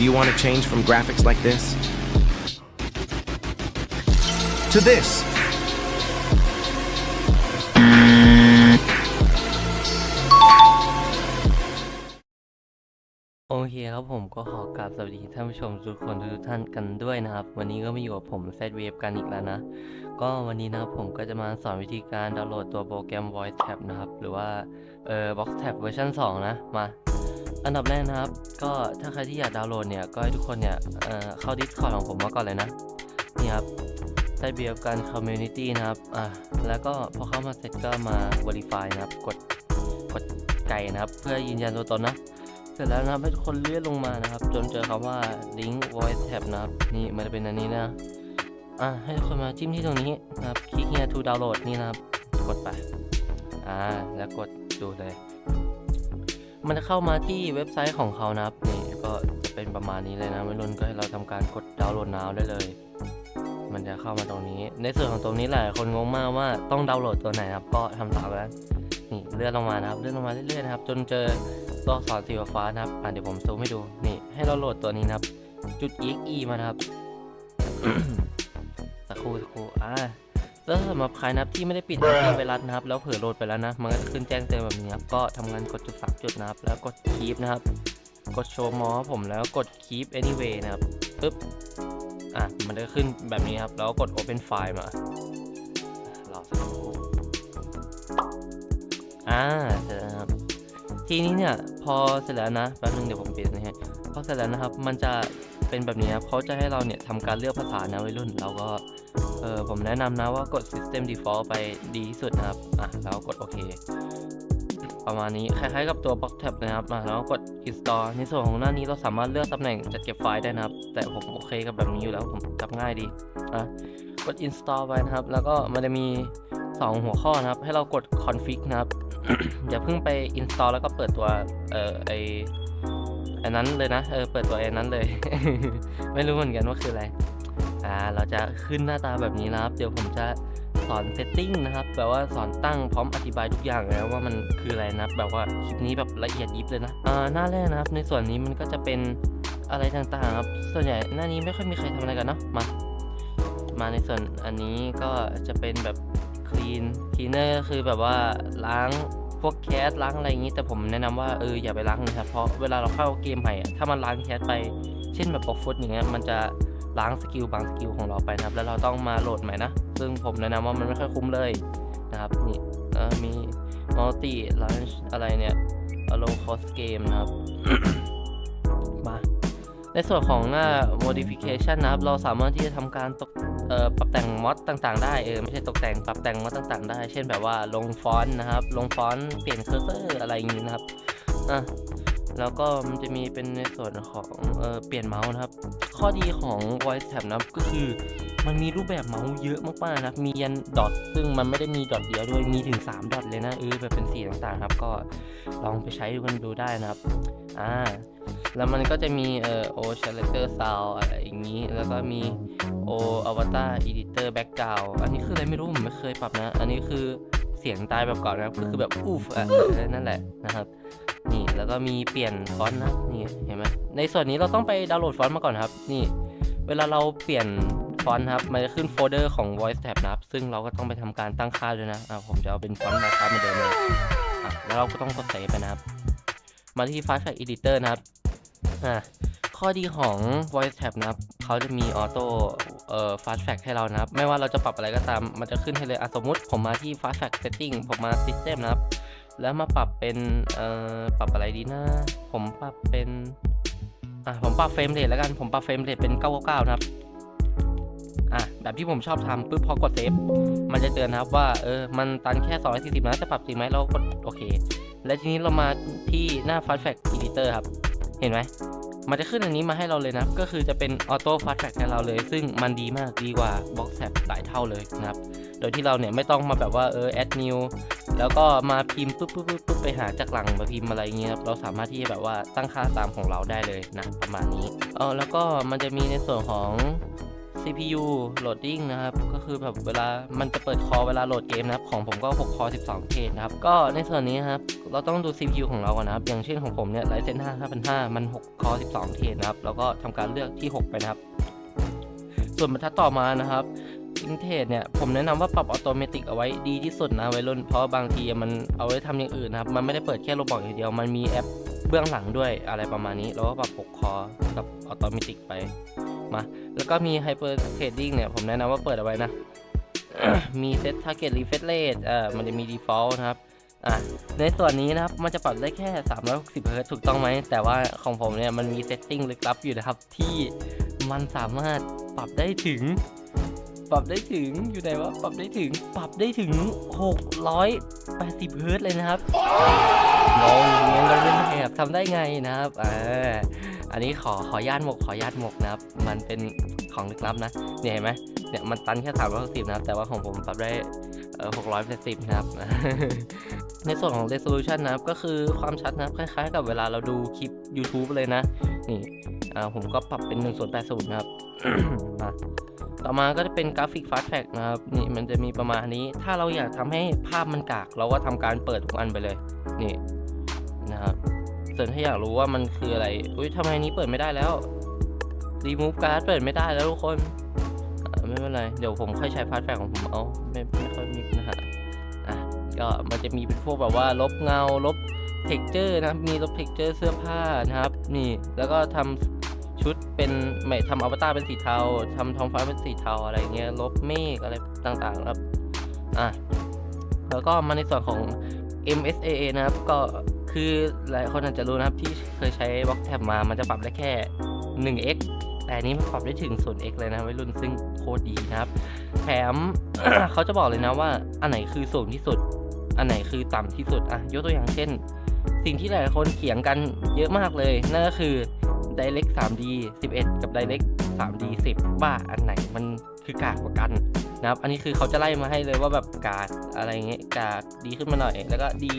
Do you want to change from graphics like this to this? โอเคครับผมก็ขอกราบสวัสดีท่านผู้ชมทุกคนทุกท่านกันด้วยนะครับ วันนี้ก็มาอยู่กับผมเซตเวฟกันอีกแล้วนะ ก็วันนี้นะครับผมก็จะมาสอนวิธีการดาวน์โหลดตัวโปรแกรม Voice Tab นะครับ หรือว่าเอ่อ Box Tab เวอร์ชัน2 นะ มา อันดับแรกนะครับ ก็ถ้าใครที่อยากดาวน์โหลดเนี่ย ก็ให้ทุกคนเนี่ยเเข้า Discord ของผมมาก่อนเลยนะ นี่ครับได้เบียบกัน Community นะครับ อะแล้วก็พอเข้ามาเสร็จก็มา Verify นะครับ กด กดไก่นะครับ เพื่อยืนยันตัวตนนะ เสร็จแล้วนะครับให้ทุกคนเลื่อนลงมานะครับ จนเจอคำว่า link voice tab นะครับ นี่มันจะเป็นอันนี้นะ อะให้ทุกคนมาจิ้มที่ตรงนี้นะครับ คลิก here to download นี่นะครับ กดไป อ่า แล้วกดดูเลย มันจะเข้ามาที่เว็บไซต์ของเขานะครับนี่ก็จะเป็นประมาณนี้เลยนะไม่รุนก็ให้เราทำการกดดาวน์โหลดนาวได้เลย มันจะเข้ามาตรงนี้ ในส่วนของตรงนี้แหละคนงงมากว่าต้องดาวน์โหลดตัวไหนครับ ก็ทำตามนั้นนี่เลื่อนลงมานะครับเลื่อนลงมาเรื่อยๆนะครับ จนเจอตัวอักษรสีฟ้านะครับอะเดี๋ยวผมซูมให้ดูนี่ ให้เราโหลดตัวนี้นะครับ จุด exe มานะครับสักครู่สักครู่อ่า แล้วสำหรับใครนะครับที่ไม่ได้ปิดแอนตี้ไวรัสนะครับแล้วเผลอโหลดไปแล้วนะมันก็จะขึ้นแจ้งเตือนแบบนี้ครับก็ทำงานกดจุดสามจุดนะครับแล้วกด keep นะครับกด show more ผมแล้วกด keep anyway นะครับปึ๊บอะมันจะขึ้นแบบนี้ครับแล้วก็กด open file มารอสักครู่อ่าเสร็จแล้วนะครับทีนี้เนี่ยพอเสร็จแล้วนะแป๊บนึงเดี๋ยวผมปิดนะฮะพอเสร็จแล้วนะครับมันจะเป็นแบบนี้ครับเขาจะให้เราเนี่ยทำการเลือกภาษานะวัยรุ่นเราก็ เออผมแนะนำนะว่ากด system default ไปดีที่สุดนะครับ อะแล้วกดโอเค ประมาณนี้คล้ายๆกับตัว box tab นะครับอะแล้วกด install ในส่วนของหน้านี้เราสามารถเลือกตำแหน่งจัดเก็บไฟล์ได้นะครับ แต่ผมโอเคกับแบบนี้อยู่แล้วผมจำง่ายดีอะกด install ไปนะครับ แล้วก็มันจะมี 2 หัวข้อนะครับ ให้เรากด config นะครับอย่าเพิ่งไป install แล้วก็เปิดตัวเอ่อไออันนั้นเลยนะ เออ เปิดตัวไอ้นั้นเลย ไม่รู้เหมือนกันว่าคืออะไร อ่าเราจะขึ้นหน้าตาแบบนี้นะครับ เดี๋ยวผมจะสอน setting นะครับแบบว่าสอนตั้งพร้อมอธิบายทุกอย่างแล้วว่ามันคืออะไรนะแบบว่าคลิปนี้แบบละเอียดยิบเลยนะอ่าหน้าแรกนะครับ ในส่วนนี้มันก็จะเป็นอะไรต่างๆครับ ส่วนใหญ่หน้านี้ไม่ค่อยมีใครทำอะไรกันเนาะมามาในส่วนอันนี้ก็จะเป็นแบบ clean cleaner คือแบบว่าล้างพวกแคสล้างอะไรอย่างนี้แต่ผมแนะนำว่าเอออย่าไปล้างนะครับเพราะเวลาเราเข้าเกมใหม่อะถ้ามันล้างแคสไป เช่นแบบปกฟุตอย่างเงี้ยมันจะ ล้างสกิลบางสกิลของเราไปนะครับ แล้วเราต้องมาโหลดใหม่นะ ซึ่งผมแนะนำว่ามันไม่ค่อยคุ้มเลยนะครับนี่เออมี multi launch อะไรเนี่ย allow cost game นะครับ มา ในส่วนของหน้า modification นะครับ เราสามารถที่จะทำการตกเอ่อปรับแต่งมอดต่างๆ ได้เออไม่ใช่ตกแต่งปรับแต่งมอดต่างๆ ได้ เช่นแบบว่าลงฟอนต์นะครับ ลงฟอนต์เปลี่ยนเคอร์เซอร์อะไรอย่างนี้นะครับอะ แล้วก็มันจะมีเป็นในส่วนของเออเปลี่ยนเมาส์นะครับ ข้อดีของ voice tab นะครับก็คือมันมีรูปแบบเมาส์เยอะมากๆนะครับ มียันดอทซึ่งมันไม่ได้มีดอทเดียวด้วยมีถึง 3 ดอทเลยนะเออแบบเป็นสีต่างๆครับ ก็ลองไปใช้กันดูได้นะครับอ่าแล้วมันก็จะมีเอ่อ O Character Sound อะไรอย่างนี้ แล้วก็มี O Avatar Editor Background อันนี้คืออะไรไม่รู้ผมไม่เคยปรับนะ อันนี้คือเสียงตายแบบเก่อนนะครับก็คือแบบ อูฟอะนั่นแหละนะครับ นี่แล้วก็มีเปลี่ยนฟอนต์นะนี่เห็นไหมในส่วนนี้เราต้องไปดาวน์โหลดฟอนต์มาก่อนครับ นี่ เวลาเราเปลี่ยนฟอนต์ครับมันจะขึ้นโฟลเดอร์ของ voice tab นะครับ ซึ่งเราก็ต้องไปทำการตั้งค่าด้วยนะอ่าผมจะเอาเป็นฟอนต์มาครับเหมือนเดิมเลยอะแล้วเราก็ต้องกดเซฟไปนะครับ มาที่ Fast Track Editor นะครับอ่าข้อดีของ voice tab นะครับเขาจะมีออโต้เอ่อ fast track ให้เรานะครับ ไม่ว่าเราจะปรับอะไรก็ตาม มันจะขึ้นให้เลยอะสมมติผมมาที่ fast track setting ผมมา system นะครับ แล้วมาปรับเป็นเอ่อปรับอะไรดีนะ ผมปรับเป็นอะผมปรับเฟรมเรทแล้วกันผมปรับเฟรมเรทเป็น 999 นะครับอะแบบที่ผมชอบทำปุ๊บพอกดเซฟมันจะเตือนครับว่าเออมันตันแค่ 240นะจะปรับจริงไหมเรากดโอเค และทีนี้เรามาที่หน้า fast track editor ครับ เห็นไหมมันจะขึ้นอันนี้มาให้เราเลยนะ ก็คือจะเป็นออโต้ฟาสต์แทร็กให้เราเลย ซึ่งมันดีมากดีกว่า Box Tab หลายเท่าเลยนะครับ โดยที่เราเนี่ยไม่ต้องมาแบบว่าเออ add new แล้วก็มาพิมพ์ปุ๊บปุ๊บปุ๊บปุ๊บไปหาจากหลังมาพิมพ์อะไรเงี้ยครับเราสามารถที่จะแบบว่าตั้งค่าตามของเราได้เลยนะประมาณนี้เออแล้วก็มันจะมีในส่วนของ CPU loading นะครับ ก็คือแบบเวลามันจะเปิดคอเวลาโหลดเกมนะครับ ของผมก็ 6 คอ 12เทนะครับ ก็ในส่วนนี้ครับ เราต้องดู CPU ของเราก่อนนะครับ อย่างเช่นของผมเนี่ย Ryzen 5 5005 มัน 6 คอ 12เทนะครับ แล้วก็ทำการเลือกที่ 6 ไปนะครับ ส่วนบรรทัดต่อมานะครับ อินเทสเนี่ยผมแนะนำว่าปรับออโตเมติกเอาไว้ดีที่สุดนะวัยรุ่นเพราะบางทีมันเอาไว้ทำอย่างอื่นนะครับ มันไม่ได้เปิดแค่โรบอกอย่างเดียวมันมีแอปเบื้องหลังด้วยอะไรประมาณนี้ เราก็ปรับ6คอกับออโตเมติกไปมาแล้วก็มี Hyper Threading เนี่ยผมแนะนำว่าเปิดเอาไว้นะ มีเซต Target Refresh Rate เอ่อมันจะมี Default นะครับอะในส่วนนี้นะครับมันจะปรับได้แค่ 360 Hz ถูกต้องไหม แต่ว่าของผมเนี่ยมันมี Setting ลึกลับอยู่นะครับที่มันสามารถปรับได้ถึง ปรับได้ถึงอยู่ไหนวะปรับได้ถึงปรับได้ถึง 680 Hz เลยนะครับงงงงกันเป็นแถบทำได้ไงนะครับอ่าอันนี้ขอขอญาตหมกขอญาตหมกนะครับ มันเป็นของลึกลับนะเนี่ยเห็นไหมเนี่ยมันตันแค่360นะครับ แต่ว่าของผมปรับได้หกร้อ่อ680นะครับ ในส่วนของ resolution นะครับ ก็คือความชัดนะครับ คล้ายๆ กับเวลาเราดูคลิป YouTube เลยนะ นี่ผมก็ปรับเป็น1 0 8 0นะครับมา ต่อมาก็จะเป็นกราฟิก fast track นะครับ นี่มันจะมีประมาณนี้ ถ้าเราอยากทำให้ภาพมันกาก เราก็ทำการเปิดทุกอันไปเลย นี่นะครับ ส่วนถ้าอยากรู้ว่ามันคืออะไร อุ้ยทำไมนี้เปิดไม่ได้แล้ว remove card เปิดไม่ได้แล้วทุกคน ไม่เป็นไร เดี๋ยวผมค่อยใช้พาสแฟกของผมเอาไม่ไม่ค่อยมีปัญหาอะก็มันจะมีเป็นพวกแบบว่าลบเงาลบ texture นะครับ มีลบ texture เสื้อผ้านะครับ นี่ แล้วก็ทำ ชุดเป็นไม่ทำอวตารเป็นสีเทาทำท้องฟ้าเป็นสีเทาอะไรเงี้ยลบเมฆอะไรต่างๆครับอะแล้วก็มาในส่วนของ MSAA นะครับก็คือหลายคนอาจจะรู้นะครับที่เคยใช้ Box Tab มา มันจะปรับได้แค่ 1x แต่อันนี้มันปรับได้ถึง 0x เลยนะวัยรุ่นซึ่งโคตรดีนะครับ แถมเขาจะบอกเลยนะว่า อันไหนคือสูงที่สุด อันไหนคือต่ำที่สุดอะยกตัวอย่างเช่น สิ่งที่หลายคนเถียงกันเยอะมากเลย นั่นก็คือ Direct 3D 11 กับ Direct 3D 10 ว่าอันไหนมันคือกากกว่ากันนะครับ อันนี้คือเขาจะไล่มาให้เลยว่าแบบกากอะไรเงี้ยกากดีขึ้นมาหน่อย แล้วก็ดี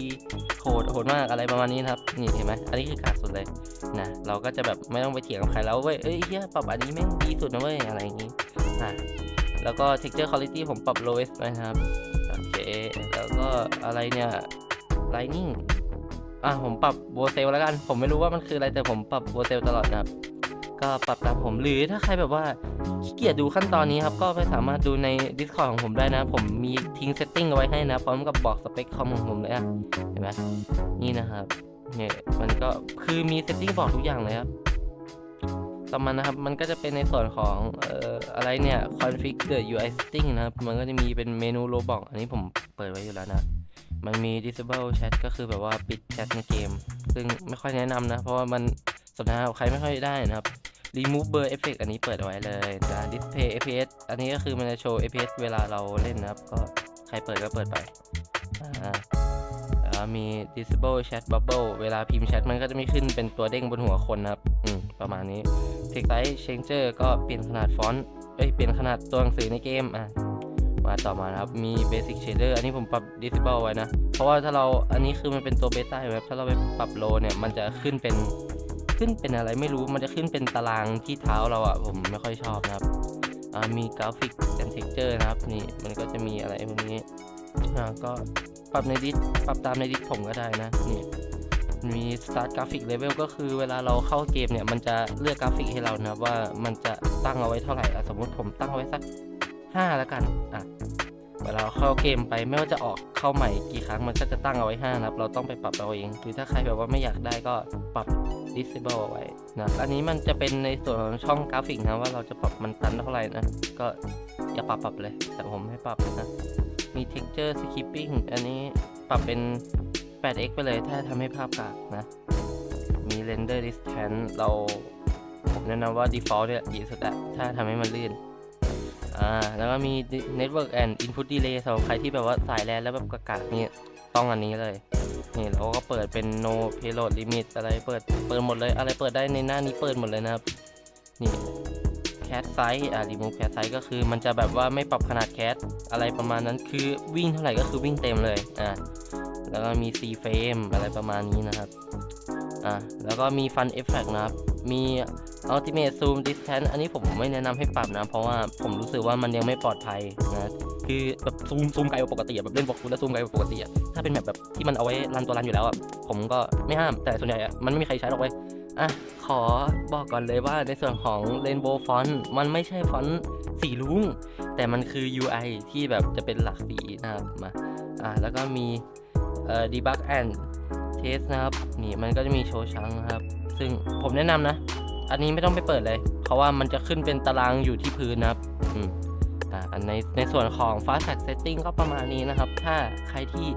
โหดโหดมากอะไรประมาณนี้นะครับ นี่เห็นไหมอันนี้คือกากสุดเลยนะ เราก็จะแบบไม่ต้องไปเถียงกับใครแล้วเว้ย เอ้ยเฮียปรับอันนี้แม่งดีสุดนะเว้ยอะไรอย่างงี้อะแล้วก็ texture quality ผมปรับ lowest นะครับ โอเค แล้วก็อะไรเนี่ย lightning อะผมปรับโบเซลแล้วกัน ผมไม่รู้ว่ามันคืออะไรแต่ผมปรับโบเซลตลอดนะครับ ก็ปรับตามผมหรือถ้าใครแบบว่าขี้เกียจดูขั้นตอนนี้ครับ ก็ไปสามารถดูใน Discord ของผมได้นะ ผมมีทิ้งเซตติ้งเอาไว้ให้นะ พร้อมกับบอกสเปคคอมของผมเลยอะเห็นไหมนี่นะครับ เนี่ยมันก็คือมีเซตติ้งบอกทุกอย่างเลยครับต่อมานะครับ มันก็จะเป็นในส่วนของเอ่ออะไรเนี่ย config the UI setting นะครับ มันก็จะมีเป็นเมนูโรบอกอันนี้ผมเปิดไว้อยู่แล้วนะ มันมี disable chat ก็คือแบบว่าปิดแชทในเกม ซึ่งไม่ค่อยแนะนำนะ เพราะว่ามันสนทนากับใครไม่ค่อยได้นะครับ remove blur effect อันนี้เปิดเอาไว้เลยนะ display FPS อันนี้ก็คือมันจะโชว์ FPS เวลาเราเล่นนะครับ ก็ใครเปิดก็เปิดไปอ่าแล้วมี disable chat bubble เวลาพิมพ์แชทมันก็จะไม่ขึ้นเป็นตัวเด้งบนหัวคนนะครับ อืม ประมาณนี้ text size changer ก็เปลี่ยนขนาดฟอนต์เอ้ย เปลี่ยนขนาดตัวหนังสือในเกม อะ มาต่อมานะครับ มี basic shader อันนี้ผมปรับ disable ไว้นะ เพราะว่าถ้าเราอันนี้คือมันเป็นตัวเบต้าอยู่ครับถ้าเราไปปรับ low เนี่ย มันจะขึ้นเป็นขึ้นเป็นอะไรไม่รู้มันจะขึ้นเป็นตารางที่เท้าเราอะผมไม่ค่อยชอบนะครับอ่ามีกราฟิก and texture นะครับนี่มันก็จะมีอะไรพวกนี้อ่าก็ปรับในดิสปรับตามในดิสผมก็ได้นะนี่มี start graphic level ก็คือเวลาเราเข้าเกมเนี่ย มันจะเลือกกราฟิกให้เรานะว่ามันจะตั้งเอาไว้เท่าไหร่อะสมมติผมตั้งเอาไว้สัก 5 แล้วกันอะเวลาเราเข้าเกมไปไม่ว่าจะออกเข้าใหม่กี่ครั้งมันก็จะตั้งเอาไว้ 5 นะครับ เราต้องไปปรับเอาเองหรือถ้าใครแบบว่าไม่อยากได้ก็ปรับ disable เอาไว้นะอันนี้มันจะเป็นในส่วนของช่องกราฟิกนะว่าเราจะปรับมันตันเท่าไหร่นะ ก็อย่าปรับปรับเลย แต่ผมให้ปรับนะ มี texture skipping อันนี้ปรับเป็น 8x ไปเลยถ้าทำให้ภาพกากนะ มี render distance เราผมแนะนำว่า default เนี่ยดีสุดละถ้าทำให้มันลื่น อ่าแล้วก็มี network and input delay สำหรับใครที่แบบว่าสายแลนแล้วแบบกากๆนี่ต้องอันนี้เลย นี่เราก็เปิดเป็น no payload limit อะไรเปิดเปิดหมดเลยอะไรเปิดได้ในหน้านี้เปิดหมดเลยนะครับ นี่ cat size อ่า remove cat size ก็คือมันจะแบบว่าไม่ปรับขนาด cat อะไรประมาณนั้นคือวิ่งเท่าไหร่ก็คือวิ่งเต็มเลยอ่าแล้วก็มี C frame อะไรประมาณนี้นะครับอ่าแล้วก็มี fun effect นะครับมี ultimate zoom distance อันนี้ผมไม่แนะนำให้ปรับนะ เพราะว่าผมรู้สึกว่ามันยังไม่ปลอดภัยนะคือแบบซูมซูมไกลกว่าปกติแบบเล่นบอกฟูแล้วซูมไกลกว่าปกติถ้าเป็นแบบแบบที่มันเอาไว้รันตัวรันอยู่แล้วอะผมก็ไม่ห้ามแต่ส่วนใหญ่อะมันไม่มีใครใช้หรอกเว้ยอะขอบอกก่อนเลยว่าในส่วนของ Rainbow Font มันไม่ใช่ฟอนต์สีรุ้ง แต่มันคือ UI ที่แบบจะเป็นหลักสีนะครับมาอ่าแล้วก็มีเอ่อ debug and test นะครับนี่มันก็จะมีโชว์ชังนะครับ ซึ่งผมแนะนำนะ อันนี้ไม่ต้องไปเปิดเลย เพราะว่ามันจะขึ้นเป็นตารางอยู่ที่พื้นนะครับอืมอ่าอันในในส่วนของ fast track setting ก็ประมาณนี้นะครับ ถ้าใครที่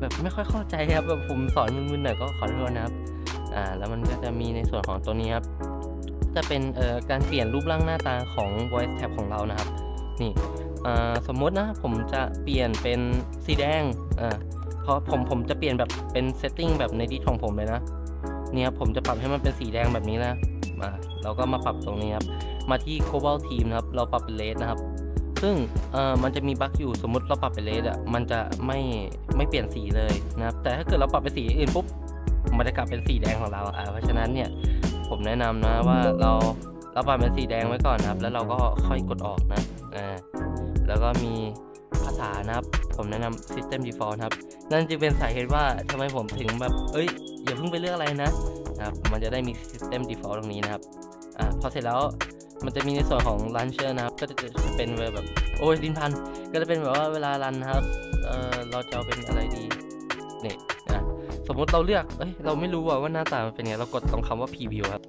แบบไม่ค่อยเข้าใจครับแบบผมสอนมึนๆหน่อยก็ขอโทษนะครับอ่าแล้วมันก็จะมีในส่วนของตัวนี้ครับ จะเป็นเอ่อการเปลี่ยนรูปร่างหน้าตาของ voice tab ของเรานะครับ นี่อ่าสมมตินะผมจะเปลี่ยนเป็นสีแดงอ่าเพราะผมผมจะเปลี่ยนแบบเป็น setting แบบในดิสของผมเลยนะเนี่ยผมจะปรับให้มันเป็นสีแดงแบบนี้นะ มาเราก็มาปรับตรงนี้ครับ มาที่ global team นะครับ เราปรับเป็น red นะครับ ซึ่งเอ่อมันจะมีบั๊กอยู่สมมุติเราปรับเป็น red อะมันจะไม่ไม่เปลี่ยนสีเลยนะครับ แต่ถ้าเกิดเราปรับเป็นสีอื่นปุ๊บมันจะกลับเป็นสีแดงของเราอ่าเพราะฉะนั้นเนี่ยผมแนะนำนะว่าเราเราปรับเป็นสีแดงไว้ก่อนนะครับ แล้วเราก็ค่อยกดออกนะอ่าแล้วก็มีภาษานะครับ ผมแนะนำ System Default ครับ นั่นจึงเป็นสาเหตุว่าทำไมผมถึงแบบ เอ้ย อย่าเพิ่งไปเลือกอะไรนะ นะครับมันจะได้มี System Default ตรงนี้นะครับอ่าพอเสร็จแล้วมันจะมีในส่วนของ Launcher นะครับ ก็จะเป็นแบบโอ้ยดินพันก็จะเป็นแบบว่าเวลารันครับเออเราจะเอาเป็นอะไรดีเนี่ยนะสมมติเราเลือกเอ้ยเราไม่รู้อะว่าหน้าตามันเป็นไงเรากดตรงคำว่า preview ครับ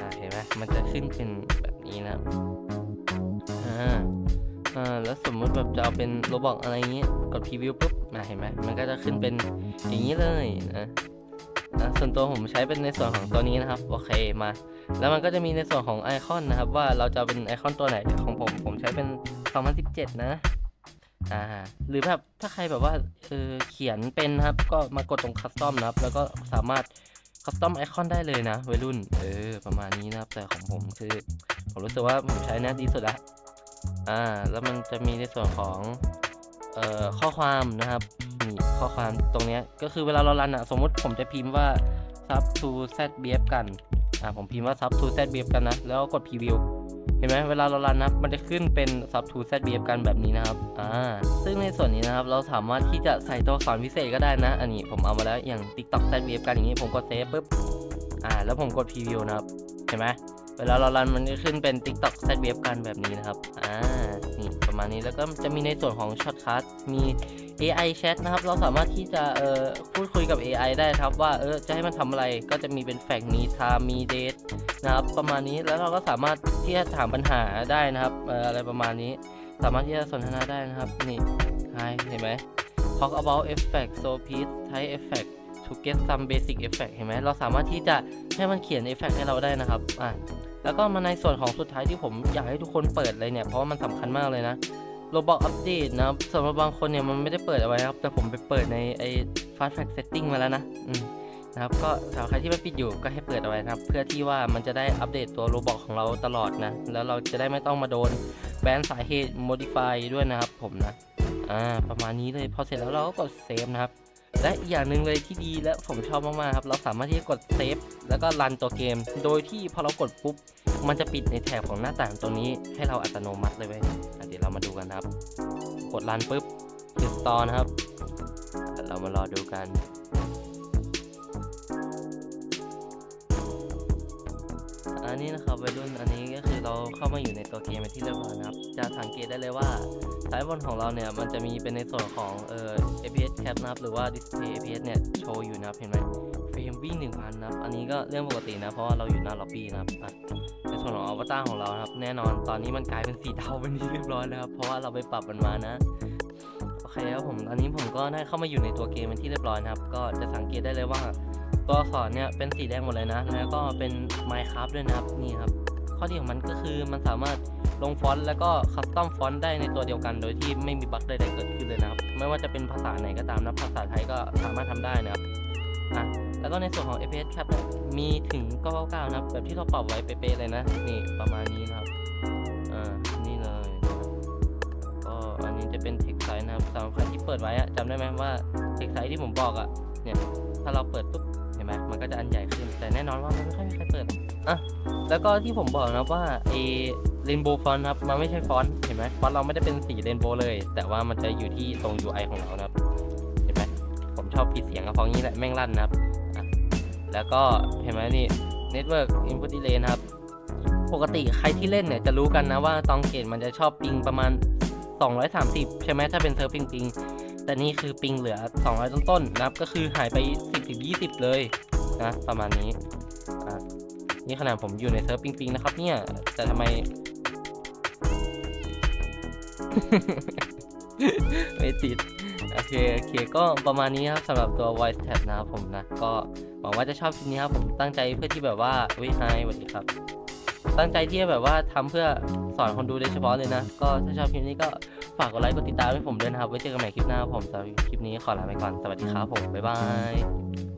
อ่าเห็นไหมมันจะขึ้นเป็นแบบนี้นะครับอ่าอ่าแล้วสมมุติแบบจะเอาเป็นโรบอกอะไรอย่างงี้ยกด preview ปุ๊บอ่าเห็นไหมมันก็จะขึ้นเป็นอย่างนี้เลยนะ อ่าส่วนตัวผมใช้เป็นในส่วนของตัวนี้นะครับ โอเคมา แล้วมันก็จะมีในส่วนของไอคอนนะครับ ว่าเราจะเป็นไอคอนตัวไหนของผม ผมใช้เป็น 2017 นะอ่าหรือแบบถ้าใครแบบว่าเออเขียนเป็นนะครับ ก็มากดตรงคัสตอมนะครับ แล้วก็สามารถคัสตอมไอคอนได้เลยนะวัยรุ่น เออ ประมาณนี้นะครับ แต่ของผมคือ ผมรู้สึกว่าผมใช้นี้ยดีสุดละอ่า แล้วมันจะมีในส่วนของเอ่อข้อความนะครับ นี่ข้อความตรงนี้ก็คือเวลาเรารันอะสมมติผมจะพิมพ์ว่า sub to zbf กันอ่าผมพิมพ์ว่า sub to zbf กันนะ แล้วกด preview เห็นไหมเวลาเรารันนะมันจะขึ้นเป็น sub to zbf กันแบบนี้นะครับอ่าซึ่งในส่วนนี้นะครับเราสามารถที่จะใส่ตัวอักษรพิเศษก็ได้นะ อันนี้ผมเอามาแล้วอย่าง tiktok zbf กันอย่างนี้ผมกดเซฟปุ๊บอ่าแล้วผมกด preview นะครับเห็นไหมเวลาเรารันมันจะขึ้นเป็น TikTok z w e b กันแบบนี้นะครับอ่านี่ประมาณนี้แล้วก็จะมีในส่วนของ Shortcut มี AI Chat นะครับ เราสามารถที่จะเอ่อพูดคุยกับ AI ได้ครับว่าเออจะให้มันทำอะไรก็จะมีเป็นแฟกมี time มี date นะครับ ประมาณนี้แล้วเราก็สามารถที่จะถามปัญหาได้นะครับเอ่ออะไรประมาณนี้ สามารถที่จะสนทนาได้นะครับ นี่ Hi เห็นไหม Talk about effect so please type effect to get some basic effect เห็นไหมเราสามารถที่จะให้มันเขียน effect ให้เราได้นะครับอ่าแล้วก็มาในส่วนของสุดท้ายที่ผมอยากให้ทุกคนเปิดเลยเนี่ย เพราะว่ามันสำคัญมากเลยนะ โรบอกอัปเดตนะครับสำหรับบางคนเนี่ยมันไม่ได้เปิดเอาไว้นะครับ แต่ผมไปเปิดในไอ้ fast track setting มาแล้วนะอืมนะครับก็สำหรับใครที่ไม่ปิดอยู่ก็ให้เปิดเอาไว้นะครับ เพื่อที่ว่ามันจะได้อัปเดตตัวโรบอกของเราตลอดนะ แล้วเราจะได้ไม่ต้องมาโดนแบนสาเหตุ modify ด้วยนะครับผมนะอ่าประมาณนี้เลยพอเสร็จแล้วเราก็กดเซฟนะครับและอีกอย่างหนึ่งเลยที่ดีและผมชอบมากๆครับ เราสามารถที่จะกดเซฟแล้วก็รันตัวเกม โดยที่พอเรากดปุ๊บ มันจะปิดในแถบของหน้าต่างตัวนี้ให้เราอัตโนมัติเลยเว้ยอะเดี๋ยวเรามาดูกันครับ กดรันปุ๊บคือสตอนะครับ เรามารอดูกันอันนี้นะครับวัยรุ่นอันนี้ก็คือเราเข้ามาอยู่ในตัวเกมเป็นที่เรียบร้อยนะครับ จะสังเกตได้เลยว่าซ้ายบนของเราเนี่ยมันจะมีเป็นในส่วนของเอ่อ APS cap นะครับหรือว่า display APS เนี่ยโชว์อยู่นะครับเห็นไหม เฟรมวิ่ง1,000นะครับ อันนี้ก็เรื่องปกตินะ เพราะว่าเราอยู่หน้าล็อบบี้นะครับในส่วนของอวตารของเราครับ แน่นอนตอนนี้มันกลายเป็นสีเทาเป็นที่เรียบร้อยแล้วครับ เพราะว่าเราไปปรับมันมานะ โอเคครับผม อันนี้ผมก็ได้เข้ามาอยู่ในตัวเกมเป็นที่เรียบร้อยนะครับ ก็จะสังเกตได้เลยว่าตัวอักษรเนี่ยเป็นสีแดงหมดเลยนะ แล้วก็เป็น Minecraft ด้วยนะครับ นี่ครับ ข้อดีของมันก็คือมันสามารถลงฟอนต์แล้วก็คัสตอมฟอนต์ได้ในตัวเดียวกัน โดยที่ไม่มีบั๊กใดๆเกิดขึ้นเลยนะครับ ไม่ว่าจะเป็นภาษาไหนก็ตามนะ ภาษาไทยก็สามารถทำได้นะครับ แล้วก็ในส่วนของ FPS Cap นะมีถึง999นะครับแบบที่เราปรับไว้เป๊ะๆเลยนะ นี่ประมาณนี้นะครับ อ่า นี่เลยก็อันนี้จะเป็น text size นะครับสำหรับใครที่เปิดไว้อะจำได้ไหมว่า text size ที่ผมบอกอะเนี่ยถ้าเราเปิดปุ๊บเห็นไหมมันก็จะอันใหญ่ขึ้น แต่แน่นอนว่ามันไม่ค่อยมีใครเปิดอะแล้วก็ที่ผมบอกนะว่าไอ้เรนโบว์ฟอนต์ครับมันไม่ใช่ฟอนต์เห็นไหมฟอนต์เราไม่ได้เป็นสีเรนโบว์เลย แต่ว่ามันจะอยู่ที่ตรง UI ของเรานะครับ เห็นไหมผมชอบปิดเสียงกับเพราะงี้แหละแม่งลั่นนะครับ แล้วก็เห็นไหมนี่ Network Input Delay นะครับ ปกติใครที่เล่นเนี่ยจะรู้กันนะว่าตองเกตมันจะชอบปิงประมาณ 230 ใช่ไหมถ้าเป็นเซิร์ฟปิงปิงแต่นี่คือปิงเหลือ 200 ต้นๆนะครับ ก็คือหายไป 10-20 เลยนะประมาณนี้นี่ขนาดผมอยู่ในเซิร์ฟปิงปิงนะครับเนี่ย แต่ทำไม ไม่ติด โอเค โอเค ก็ประมาณนี้ครับสำหรับตัว voice chat นะครับผมนะ ก็ วังว่าจะชอบคลิปนี้ครับผมตั้งใจเพื่อที่แบบว่าวิไฮสวัสดีครับ ตั้งใจที่จะแบบว่าทำเพื่อสอนคนดูโดยเฉพาะเลยนะ ก็ถ้าชอบคลิปนี้ก็ฝากกดไลค์กดติดตามให้ผมด้วยนะครับไว้เจอกันใหม่คลิปหน้าผมสำหรับคลิปนี้ขอลาไปก่อนสวัสดีครับผมบ๊ายบาย